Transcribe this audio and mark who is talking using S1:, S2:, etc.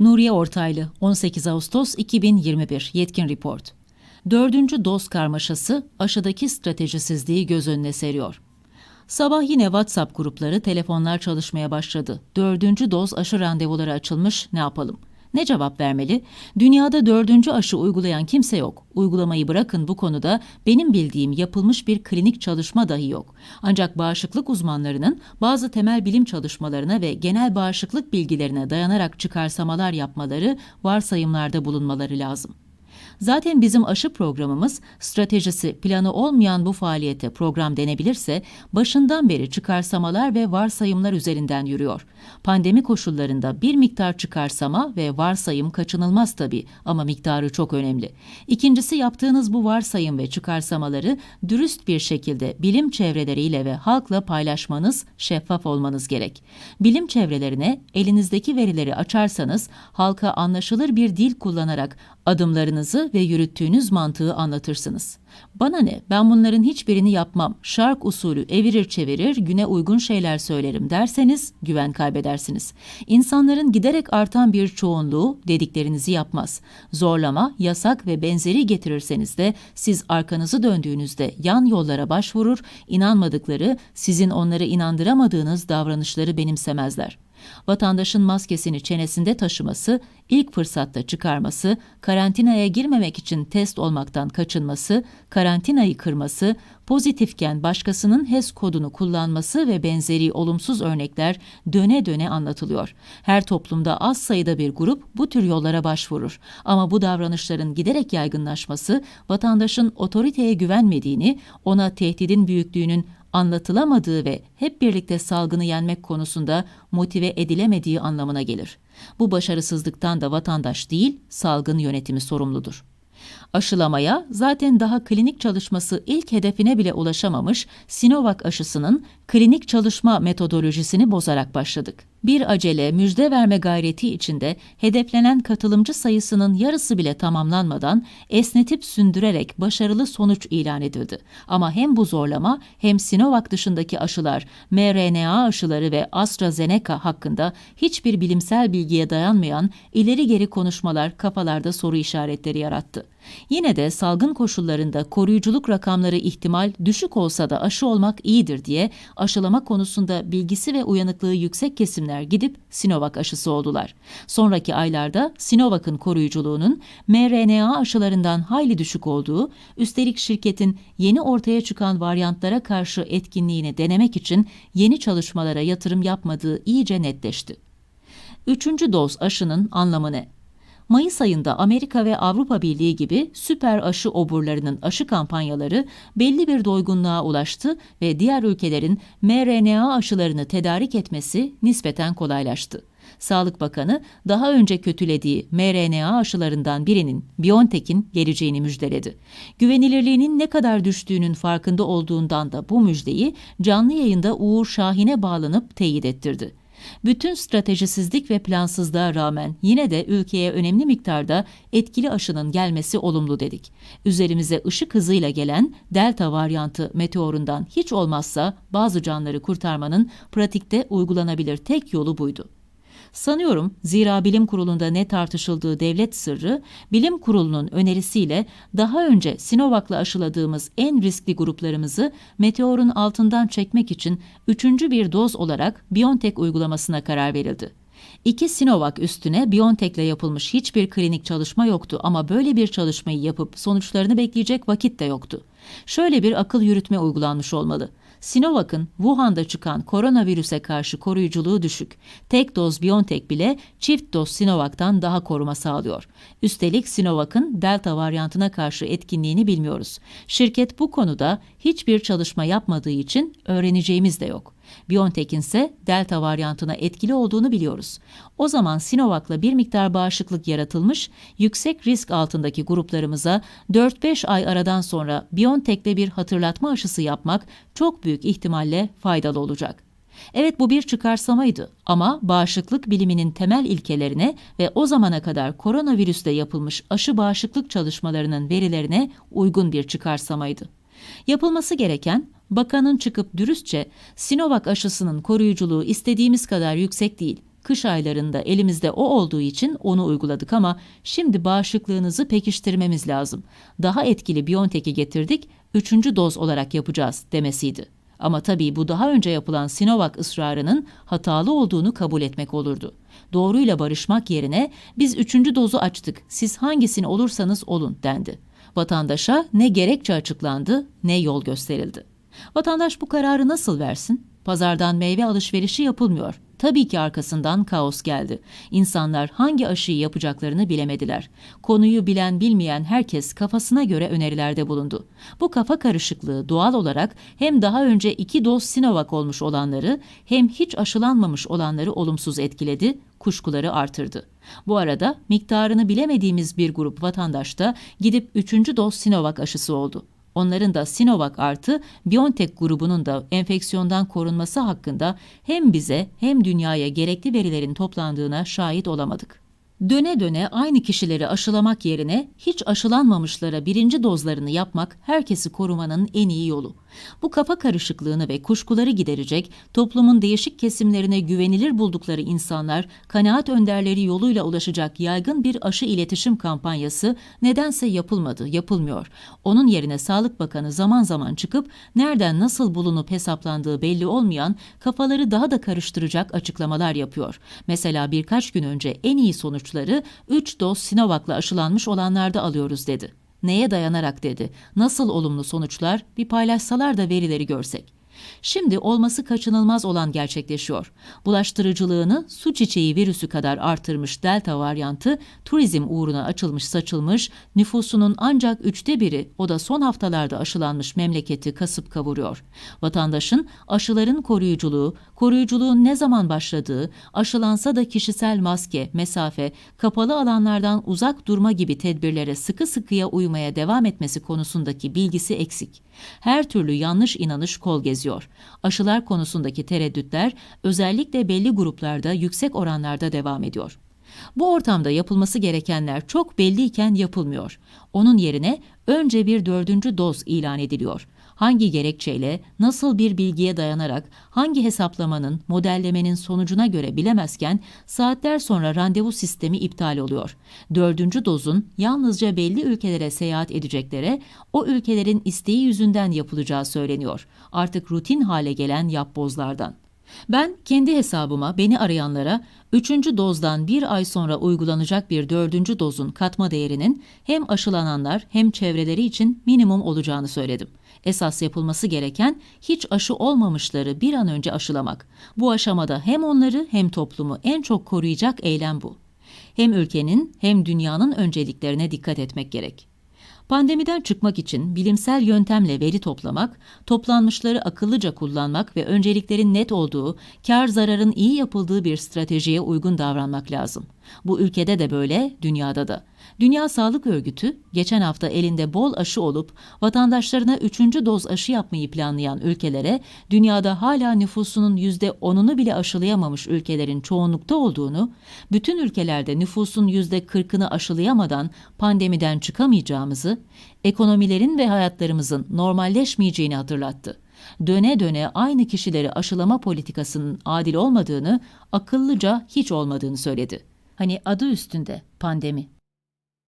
S1: Nuriye Ortaylı, 18 Ağustos 2021 Yetkin Report. Dördüncü doz karmaşası aşıdaki stratejisizliği göz önüne seriyor. Sabah yine WhatsApp grupları, telefonlar çalışmaya başladı. Dördüncü doz aşı randevuları açılmış, ne yapalım? Ne cevap vermeli? Dünyada dördüncü aşı uygulayan kimse yok. Uygulamayı bırakın bu konuda benim bildiğim yapılmış bir klinik çalışma dahi yok. Ancak bağışıklık uzmanlarının bazı temel bilim çalışmalarına ve genel bağışıklık bilgilerine dayanarak çıkarsamalar yapmaları, varsayımlarda bulunmaları lazım. Zaten bizim aşı programımız stratejisi, planı olmayan bu faaliyete program denebilirse başından beri çıkarsamalar ve varsayımlar üzerinden yürüyor. Pandemi koşullarında bir miktar çıkarsama ve varsayım kaçınılmaz tabii ama miktarı çok önemli. İkincisi yaptığınız bu varsayım ve çıkarsamaları dürüst bir şekilde bilim çevreleriyle ve halkla paylaşmanız, şeffaf olmanız gerek. Bilim çevrelerine elinizdeki verileri açarsanız halka anlaşılır bir dil kullanarak adımlarınızı ve yürüttüğünüz mantığı anlatırsınız. Bana ne, ben bunların hiçbirini yapmam, şark usulü evirir çevirir, güne uygun şeyler söylerim derseniz güven kaybedersiniz. İnsanların giderek artan bir çoğunluğu dediklerinizi yapmaz. Zorlama, yasak ve benzeri getirirseniz de siz arkanızı döndüğünüzde yan yollara başvurur, inanmadıkları, sizin onları inandıramadığınız davranışları benimsemezler vatandaşın maskesini çenesinde taşıması, ilk fırsatta çıkarması, karantinaya girmemek için test olmaktan kaçınması, karantinayı kırması, pozitifken başkasının HES kodunu kullanması ve benzeri olumsuz örnekler döne döne anlatılıyor. Her toplumda az sayıda bir grup bu tür yollara başvurur. Ama bu davranışların giderek yaygınlaşması vatandaşın otoriteye güvenmediğini, ona tehdidin büyüklüğünün anlatılamadığı ve hep birlikte salgını yenmek konusunda motive edilemediği anlamına gelir. Bu başarısızlıktan da vatandaş değil, salgın yönetimi sorumludur. Aşılamaya zaten daha klinik çalışması ilk hedefine bile ulaşamamış Sinovac aşısının klinik çalışma metodolojisini bozarak başladık. Bir acele müjde verme gayreti içinde hedeflenen katılımcı sayısının yarısı bile tamamlanmadan esnetip sündürerek başarılı sonuç ilan edildi. Ama hem bu zorlama hem Sinovac dışındaki aşılar, mRNA aşıları ve AstraZeneca hakkında hiçbir bilimsel bilgiye dayanmayan ileri geri konuşmalar kafalarda soru işaretleri yarattı. Yine de salgın koşullarında koruyuculuk rakamları ihtimal düşük olsa da aşı olmak iyidir diye aşılama konusunda bilgisi ve uyanıklığı yüksek kesimler gidip Sinovac aşısı oldular. Sonraki aylarda Sinovac'ın koruyuculuğunun mRNA aşılarından hayli düşük olduğu, üstelik şirketin yeni ortaya çıkan varyantlara karşı etkinliğini denemek için yeni çalışmalara yatırım yapmadığı iyice netleşti. Üçüncü doz aşının anlamı ne? Mayıs ayında Amerika ve Avrupa Birliği gibi süper aşı oburlarının aşı kampanyaları belli bir doygunluğa ulaştı ve diğer ülkelerin mRNA aşılarını tedarik etmesi nispeten kolaylaştı. Sağlık Bakanı daha önce kötülediği mRNA aşılarından birinin BioNTech'in geleceğini müjdeledi. Güvenilirliğinin ne kadar düştüğünün farkında olduğundan da bu müjdeyi canlı yayında Uğur Şahin'e bağlanıp teyit ettirdi. Bütün stratejisizlik ve plansızlığa rağmen yine de ülkeye önemli miktarda etkili aşının gelmesi olumlu dedik. Üzerimize ışık hızıyla gelen delta varyantı meteorundan hiç olmazsa bazı canları kurtarmanın pratikte uygulanabilir tek yolu buydu. Sanıyorum zira bilim kurulunda ne tartışıldığı devlet sırrı, bilim kurulunun önerisiyle daha önce Sinovac'la aşıladığımız en riskli gruplarımızı meteorun altından çekmek için üçüncü bir doz olarak BioNTech uygulamasına karar verildi. İki Sinovac üstüne BioNTech'le yapılmış hiçbir klinik çalışma yoktu ama böyle bir çalışmayı yapıp sonuçlarını bekleyecek vakit de yoktu. Şöyle bir akıl yürütme uygulanmış olmalı. Sinovac'ın Wuhan'da çıkan koronavirüse karşı koruyuculuğu düşük. Tek doz BioNTech bile çift doz Sinovac'tan daha koruma sağlıyor. Üstelik Sinovac'ın Delta varyantına karşı etkinliğini bilmiyoruz. Şirket bu konuda hiçbir çalışma yapmadığı için öğreneceğimiz de yok. BioNTech'in ise Delta varyantına etkili olduğunu biliyoruz. O zaman Sinovac'la bir miktar bağışıklık yaratılmış, yüksek risk altındaki gruplarımıza 4-5 ay aradan sonra BioNTech'le bir hatırlatma aşısı yapmak çok büyük ihtimalle faydalı olacak. Evet bu bir çıkarsamaydı ama bağışıklık biliminin temel ilkelerine ve o zamana kadar koronavirüsle yapılmış aşı bağışıklık çalışmalarının verilerine uygun bir çıkarsamaydı. Yapılması gereken bakanın çıkıp dürüstçe Sinovac aşısının koruyuculuğu istediğimiz kadar yüksek değil. Kış aylarında elimizde o olduğu için onu uyguladık ama şimdi bağışıklığınızı pekiştirmemiz lazım. Daha etkili Biontech'i getirdik, üçüncü doz olarak yapacağız demesiydi. Ama tabii bu daha önce yapılan Sinovac ısrarının hatalı olduğunu kabul etmek olurdu. Doğruyla barışmak yerine biz üçüncü dozu açtık, siz hangisini olursanız olun dendi. Vatandaşa ne gerekçe açıklandı ne yol gösterildi. Vatandaş bu kararı nasıl versin? Pazardan meyve alışverişi yapılmıyor. Tabii ki arkasından kaos geldi. İnsanlar hangi aşıyı yapacaklarını bilemediler. Konuyu bilen bilmeyen herkes kafasına göre önerilerde bulundu. Bu kafa karışıklığı doğal olarak hem daha önce iki doz Sinovac olmuş olanları hem hiç aşılanmamış olanları olumsuz etkiledi, kuşkuları artırdı. Bu arada miktarını bilemediğimiz bir grup vatandaş da gidip üçüncü doz Sinovac aşısı oldu. Onların da Sinovac artı BioNTech grubunun da enfeksiyondan korunması hakkında hem bize hem dünyaya gerekli verilerin toplandığına şahit olamadık. Döne döne aynı kişileri aşılamak yerine hiç aşılanmamışlara birinci dozlarını yapmak herkesi korumanın en iyi yolu. Bu kafa karışıklığını ve kuşkuları giderecek, toplumun değişik kesimlerine güvenilir buldukları insanlar kanaat önderleri yoluyla ulaşacak yaygın bir aşı iletişim kampanyası nedense yapılmadı, yapılmıyor. Onun yerine Sağlık Bakanı zaman zaman çıkıp nereden nasıl bulunup hesaplandığı belli olmayan kafaları daha da karıştıracak açıklamalar yapıyor. Mesela birkaç gün önce en iyi sonuçları 3 doz Sinovac'la aşılanmış olanlarda alıyoruz dedi. Neye dayanarak dedi. Nasıl olumlu sonuçlar bir paylaşsalar da verileri görsek. Şimdi olması kaçınılmaz olan gerçekleşiyor. Bulaştırıcılığını su çiçeği virüsü kadar artırmış delta varyantı turizm uğruna açılmış saçılmış nüfusunun ancak üçte biri o da son haftalarda aşılanmış memleketi kasıp kavuruyor. Vatandaşın aşıların koruyuculuğu, koruyuculuğun ne zaman başladığı, aşılansa da kişisel maske, mesafe, kapalı alanlardan uzak durma gibi tedbirlere sıkı sıkıya uymaya devam etmesi konusundaki bilgisi eksik. Her türlü yanlış inanış kol geziyor. Aşılar konusundaki tereddütler özellikle belli gruplarda yüksek oranlarda devam ediyor. Bu ortamda yapılması gerekenler çok belliyken yapılmıyor. Onun yerine önce bir dördüncü doz ilan ediliyor. Hangi gerekçeyle, nasıl bir bilgiye dayanarak, hangi hesaplamanın, modellemenin sonucuna göre bilemezken saatler sonra randevu sistemi iptal oluyor. Dördüncü dozun yalnızca belli ülkelere seyahat edeceklere, o ülkelerin isteği yüzünden yapılacağı söyleniyor. Artık rutin hale gelen yapbozlardan. Ben kendi hesabıma beni arayanlara üçüncü dozdan bir ay sonra uygulanacak bir dördüncü dozun katma değerinin hem aşılananlar hem çevreleri için minimum olacağını söyledim. Esas yapılması gereken hiç aşı olmamışları bir an önce aşılamak. Bu aşamada hem onları hem toplumu en çok koruyacak eylem bu. Hem ülkenin hem dünyanın önceliklerine dikkat etmek gerek. Pandemiden çıkmak için bilimsel yöntemle veri toplamak, toplanmışları akıllıca kullanmak ve önceliklerin net olduğu, kar zararın iyi yapıldığı bir stratejiye uygun davranmak lazım. Bu ülkede de böyle, dünyada da. Dünya Sağlık Örgütü, geçen hafta elinde bol aşı olup vatandaşlarına üçüncü doz aşı yapmayı planlayan ülkelere, dünyada hala nüfusunun yüzde onunu bile aşılayamamış ülkelerin çoğunlukta olduğunu, bütün ülkelerde nüfusun yüzde kırkını aşılayamadan pandemiden çıkamayacağımızı, ekonomilerin ve hayatlarımızın normalleşmeyeceğini hatırlattı döne döne aynı kişileri aşılama politikasının adil olmadığını, akıllıca hiç olmadığını söyledi. Hani adı üstünde pandemi.